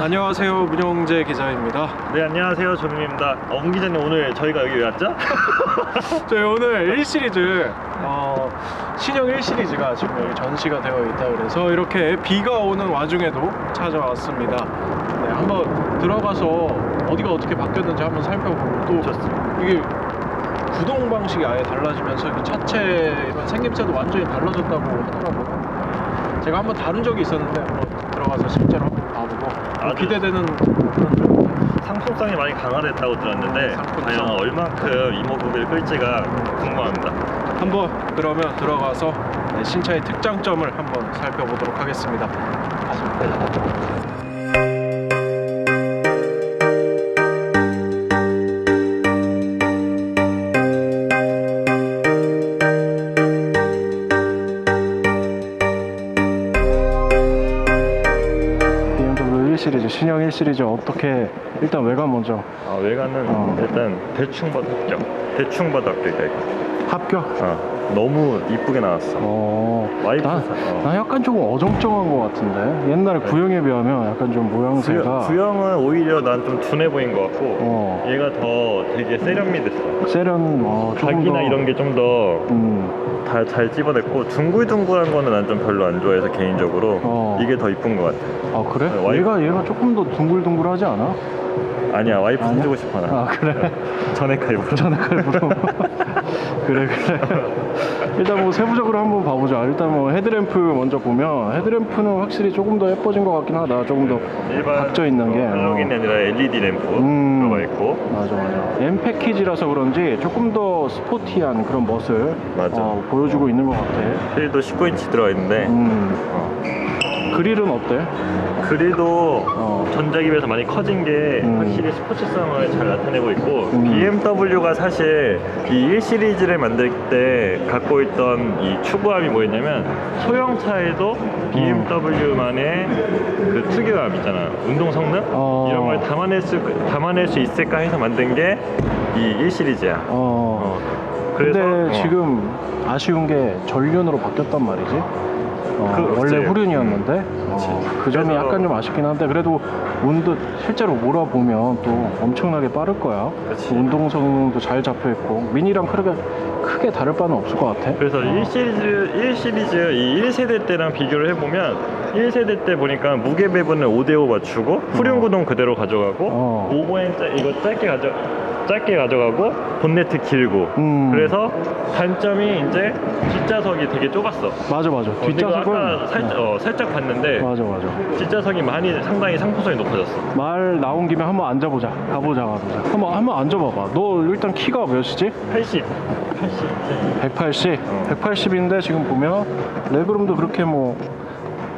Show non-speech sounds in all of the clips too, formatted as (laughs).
안녕하세요 문영재 기자입니다. 네 안녕하세요 조민입니다. 어, 문 기자님 오늘 저희가 여기 왜 왔죠? (laughs) 저희 오늘 1 시리즈 어, 신형 1 시리즈가 지금 여기 전시가 되어 있다 그래서 이렇게 비가 오는 와중에도 찾아왔습니다. 네, 한번 들어가서 어디가 어떻게 바뀌었는지 한번 살펴보고 또 좋습니다. 이게 구동 방식이 아예 달라지면서 이 차체 생김새도 완전히 달라졌다고 하더라고요. 제가 한번 다룬 적이 있었는데 한번 들어가서 실제로 또 아주- 기대되는. 상품성이 많이 강화됐다고 들었는데 상품성. 과연 얼만큼 이모부비를 끌지가 궁금합니다. 한번 그러면 들어가서 네, 신차의 특장점을 한번 살펴보도록 하겠습니다. BMW 1 시리즈 신형 1 시리즈 어떻게 일단 외관 먼저 아, 외관은 어. 일단 대충 봐도 합격. 대충 봐도 합격이다 이거. 합격. 어, 너무 이쁘게 나왔어. 어, 와이프 나, 사- 어. 나 약간 조금 어정쩡한 것 같은데 옛날에 구형에 비하면 약간 좀 모양새가 구형, 구형은 오히려 난 좀 둔해 보인 것 같고 어, 얘가 더 되게 세련미됐어. 세련 어, 조금 각이나 더 이런 게 좀 더 음, 다 잘 집어냈고 둥글둥글한 거는 난 좀 별로 안 좋아해서 개인적으로 어. 이게 더 이쁜 것 같아. 아 그래? 네, 와이프- 얘가 얘가 조금 더 둥글둥글하지 않아? 아니야 와이프 아니야? 사주고 싶어 나. 아 그래? 전액 할부. 전액할부로 그래 그래 일단 뭐 세부적으로 한번 봐보자 일단 뭐 헤드램프 먼저 보면 헤드램프는 확실히 조금 더 예뻐진 것 같긴 하다 조금 더 일반 각져 있는 게, 어, 할로겐이 아니라 LED 램프 음. 들어가 있고 맞아 맞아 M 패키지라서 그런지 조금 더 스포티한 그런 멋을 맞아. 어, 보여주고 있는 것 같아 휠도 19인치 들어가 있는데 음, 어. 그릴은 어때? 그리도 어. 전작에 비해서 많이 커진 게 음. 확실히 스포츠성을 잘 나타내고 있고 음. BMW가 사실 이 1 시리즈를 만들 때 갖고 있던 이 추구함이 뭐였냐면 소형차에도 BMW만의 그 특유함 있잖아 운동 성능 어. 이런 걸 담아낼 수 담아낼 수 있을까 해서 만든 게 이 1 시리즈야. 어, 어. 근데 어. 지금 아쉬운 게 전륜으로 바뀌었단 말이지. 어, 그, 원래. 후륜이었는데 그치. 어, 그 점이 그래서- 약간 좀 아쉽긴 한데 그래도 운도 실제로 몰아보면 또 엄청나게 빠를 거야. 그치. 운동 성능도 잘 잡혀 있고 미니랑 크게 크게 다를 바는 없을 것 같아. 그래서 어. 1 시리즈 1 시리즈 이 1세대 때랑 비교를 해보면 1세대 때 보니까 무게 배분을 5대5 맞추고 후륜 구동 그대로 가져가고 어. 오버행 짜, 이거 짧게 가져 짧게 가져가고 본네트 길고 음. 그래서 단점이 이제 뒷좌석이 되게 좁았어. 맞아 맞아. 어, 뒷좌석은 아까 살짝, 어, 살짝 봤는데 맞아 맞아. 뒷좌석이 많이 상당히 상품성이 높아졌어. 말 나온 김에 한번 앉아보자. 가보자 가보자. 한번 한번 앉아봐봐. 너 일단 키가 몇이지? 80, 80. 180. 어. 180인데 지금 보면 레그룸도 그렇게 뭐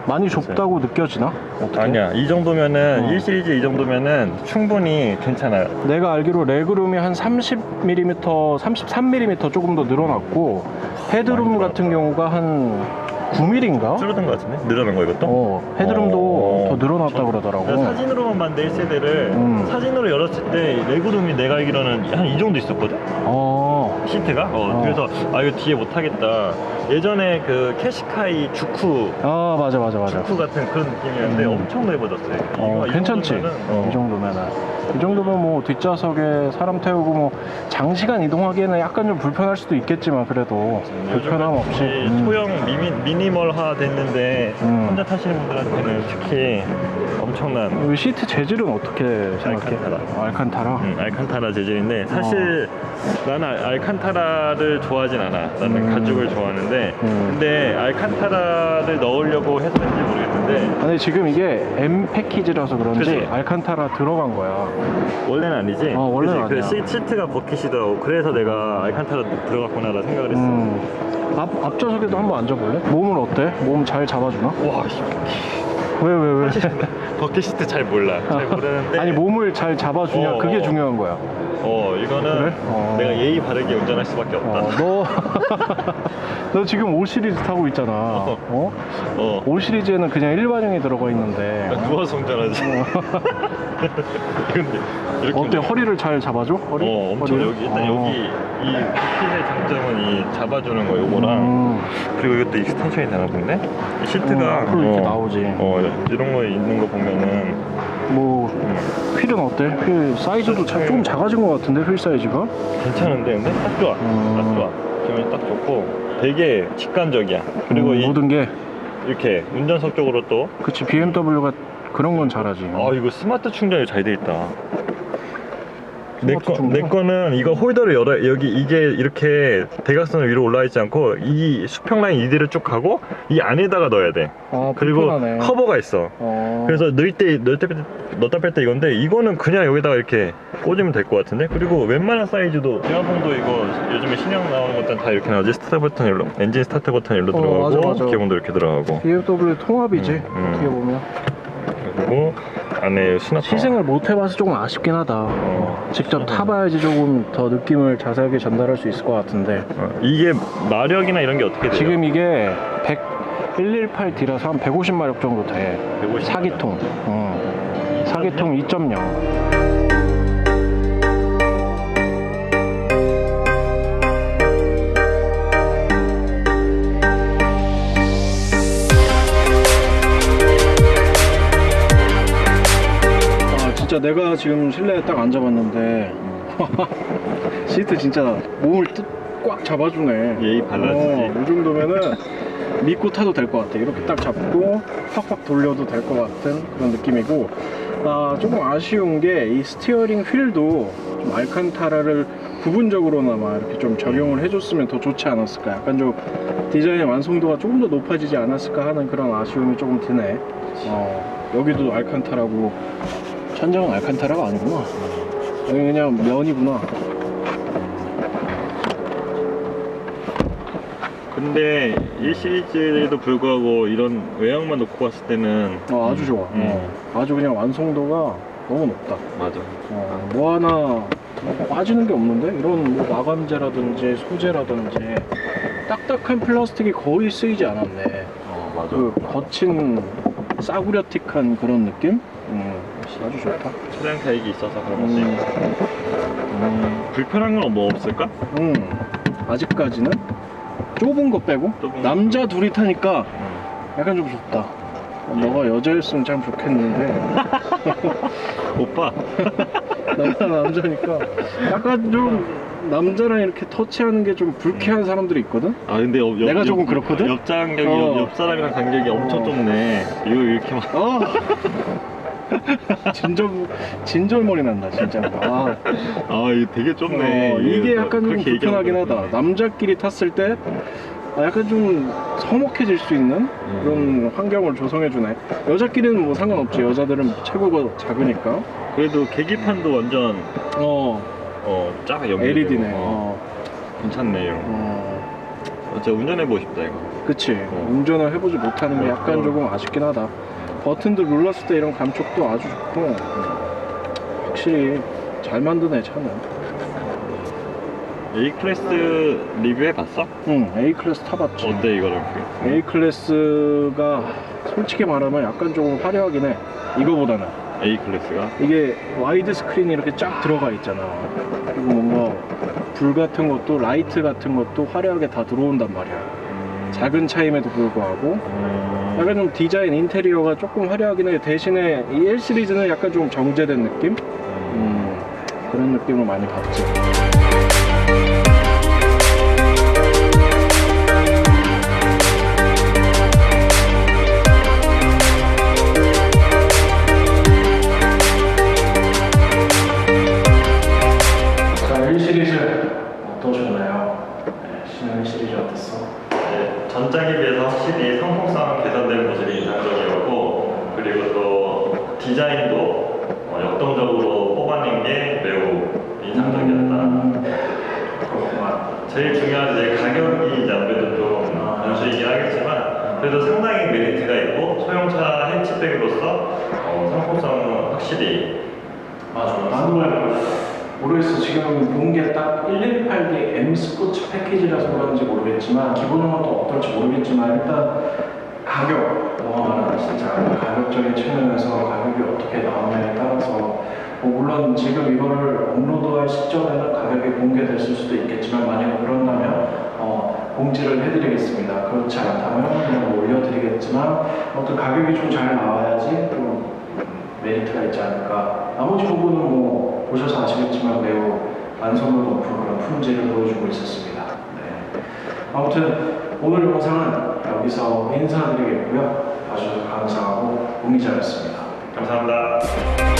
많이 좁다고 느껴지나? 어떻게? 아니야 이 정도면은 어. 1 시리즈 이 정도면은 충분히 괜찮아요. 내가 알기로 레그룸이 한 30mm, 33mm 조금 더 늘어났고 헤드룸 많이 같은 경우가 한 9mm인가? 줄어든 것 같은데? 늘어난 거 이것도? 어, 헤드룸도 어. 더 늘어났다 그러더라고. 내가 사진으로만 봤는데 1세대를 음. 사진으로 열었을 때 레그룸이 내가 알기로는 한 이 정도 있었거든? 어, 시트가? 어, 어. 그래서 아 이거 뒤에 못 하겠다 예전에 그 캐시카이 주쿠 아 맞아 맞아 맞아. 주쿠 같은 그런 느낌이었는데 음. 엄청 넓어졌어요 어, 이거 이 괜찮지? 정도면은, 어. 이 정도면은. 이 정도면 뭐 뒷좌석에 사람 태우고 뭐 장시간 이동하기에는 약간 좀 불편할 수도 있겠지만 그래도 불편함 없이. 요즘같이 음. 소형 미니, 미니멀화 됐는데 음. 혼자 타시는 분들한테는 특히 엄청난 이 시트 재질은 어떻게 생각해? 알칸타라. 어, 알칸타라. 음, 알칸타라 재질인데 사실 나는 알- 알칸타라를 좋아하진 않아. 나는 음. 가죽을 좋아하는데 음. 근데 알칸타라를 넣으려고 했는지 모르겠는데 아니 지금 이게 M 패키지라서 그런지 그치? 알칸타라 들어간 거야. 원래는 아니지. 어, 원래는 그치? 아니야. 그 시, 시트가 버킷이더라고. 그래서 내가 알칸타라 들어갔구나라 생각을 했어. 음. 앞 앞좌석에도 한번 앉아볼래? 몸은 어때? 몸 잘 잡아주나? 와, 씨. 왜 왜 왜? 버킷 시트 잘 몰라. 잘 모르는데. 아니 몸을 잘 잡아주냐 어, 그게 어. 중요한 거야. 어, 이거는 그래? 어. 내가 예의 바르게 운전할 수밖에 없다. 어, 너, (laughs) 너 지금 5 시리즈 타고 있잖아. 어. 어? 어. 5 시리즈에는 그냥 일반형이 들어가 있는데. 나 누워서 운전하지. (laughs) 근데 이렇게 어때? 허리를 잘 잡아줘? 허리? 어, 엄청 허리를? 여기 일단 어. 여기 이 버킷의 장점은 이 잡아주는 거 요거랑 음. 그리고 이것도 익스텐션이 되나 본데 이 시트가 음, 앞으로 이렇게 나오지. 어 이런 거 있는 거 보면 은 뭐 휠은 어때? 휠 사이즈도 참 조금 작아진 것 같은데 휠 사이즈가? 괜찮은데 근데 딱 좋아 음. 딱 좋아 기분이 딱 좋고 되게 직관적이야 그리고 음, 이, 모든 게 이렇게 운전석 쪽으로 또 그치 BMW가 그런 건 잘하지. 아 이거 스마트 충전이 잘 돼 있다. 내, 거? 내 거는 이거 홀더를 열어 여기 이게 이렇게 대각선을 위로 올라 있지 않고 이 수평 라인 이대로 쭉 가고 이 안에다가 넣어야 돼. 아, 그리고 불편하네. 커버가 있어. 어. 그래서 넣을 때 넣을 때 넣다 뺄 때 이건데 이거는 그냥 여기다가 이렇게 꽂으면 될 것 같은데 그리고 웬만한 사이즈도 제어봉도 이거 요즘에 신형 나오는 것들은 다 이렇게 나오지 스타트 버튼 일로 엔진 스타트 버튼 일로 어, 들어가고 맞아, 맞아. 기어봉도 이렇게 들어가고 BMW 통합이지 음, 음. 어떻게 보면 그리고 안에 수납 시승을 못 해봐서 조금 아쉽긴 하다. 어. 직접 타봐야지 조금 더 느낌을 자세하게 전달할 수 있을 것 같은데 어, 이게 마력이나 이런 게 어떻게 돼요? 지금 이게 100 118D라서 한 150마력 정도 돼. 150 사기통. 어. 사기통 2.0. 진짜 내가 지금 실내에 딱 앉아봤는데 (laughs) 시트 진짜 몸을 뜨- 꽉 잡아주네. 예의 발라주지. 어, 이 정도면은 (laughs) 믿고 타도 될 것 같아. 이렇게 딱 잡고 팍팍 돌려도 될 것 같은 그런 느낌이고. 아 조금 아쉬운 게 이 스티어링 휠도 좀 알칸타라를 부분적으로나마 이렇게 좀 적용을 해줬으면 더 좋지 않았을까. 약간 좀 디자인의 완성도가 조금 더 높아지지 않았을까 하는 그런 아쉬움이 조금 드네. 어, 여기도 알칸타라고 천장은 알칸타라가 아니구나. 여기 그냥 면이구나. 근데 1 시리즈에도 불구하고 이런 외형만 놓고 봤을 때는 어, 아주 좋아. 음. 어, 아주 그냥 완성도가 너무 높다. 맞아. 어, 뭐 하나 뭐 빠지는 게 없는데 이런 뭐 마감재라든지 소재라든지 딱딱한 플라스틱이 거의 쓰이지 않았네. 어 맞아. 그 거친 싸구려틱한 그런 느낌? 음, 아주 좋다. 차량 타입이 있어서 그런 거지. 음, 음, 불편한 건 뭐 없을까? 음, 아직까지는 좁은 거 빼고 좁은 거. 남자 둘이 타니까 음. 약간 좀 좋다. 어, 너가 여자였으면 참 좋겠는데 (laughs) 오빠. (laughs) 나가 남자니까 약간 좀 남자랑 이렇게 터치하는 게 좀 불쾌한 사람들이 있거든. 아 근데 옆, 옆, 내가 조금 옆- 그렇거든? 옆 간격이 어. 옆, 옆 사람이랑 간격이 엄청 어. 좁네. 이거 이렇게 막. 아 (laughs) (laughs) 진절 진절머리 난다 진짜. 아 아 이거 되게 좁네. 어, 이게 이거 약간 좀 그렇게 불편하긴 얘기하면 하다. 남자끼리 탔을 때 아, 약간 좀 서먹해질 수 있는 음. 그런 환경을 조성해 주네. 여자끼리는 뭐 상관없지. 여자들은 체구가 작으니까. 그래도 계기판도 완전 어어 작아 연결. LED네. 어, 어, 괜찮네요. 어. 진짜 운전해 보고 싶다 이거. 그치 어. 운전을 해보지 못하는 게 약간 어. 조금 아쉽긴 하다 버튼들 눌렀을 때 이런 감촉도 아주 좋고 확실히 잘 만드네 차는 A 클래스 리뷰해 봤어? 응 A클래스 타봤지 어때 이거를? A클래스가 솔직히 말하면 약간 조금 화려하긴 해 이거보다는 A 클래스가? 이게 와이드 스크린이 이렇게 쫙 들어가 있잖아 그리고 뭔가 불 같은 것도 라이트 같은 것도 화려하게 다 들어온단 말이야 작은 차임에도 불구하고 음, 약간 좀 디자인 인테리어가 조금 화려하긴 해 대신에 이 L 시리즈는 약간 좀 정제된 느낌? 음, 그런 느낌을 많이 받지 제일 중요한 이제 가격이 이제 아무래도 좀 아. 변수이긴 하겠지만 그래도 상당히 메리트가 있고 소형차 해치백으로서 어, 상품성은 확실히 맞아. 나도 모르겠어. 지금 본 게 딱 118개 M 스포츠 패키지라서 그런지 모르겠지만 기본적으로 또 어떨지 모르겠지만 일단 가격, 와 진짜 가격적인 측면에서 가격이 어떻게 나오냐에 따라서 뭐 물론 지금 이거를 업로드할 시점에는 가격이 공개됐을 수도 있겠지만 만약 그런다면 어, 공지를 해드리겠습니다. 그렇지 않다면 그냥 올려드리겠지만 어떤 가격이 좀 잘 나와야지 또 메리트가 있지 않을까. 나머지 부분은 뭐 보셔서 아시겠지만 매우 완성도 높은 그런 품질을 보여주고 있었습니다. 네. 아무튼 오늘 영상은 여기서 인사드리겠고요. 봐주셔서 감사하고 공기자였습니다. 감사합니다.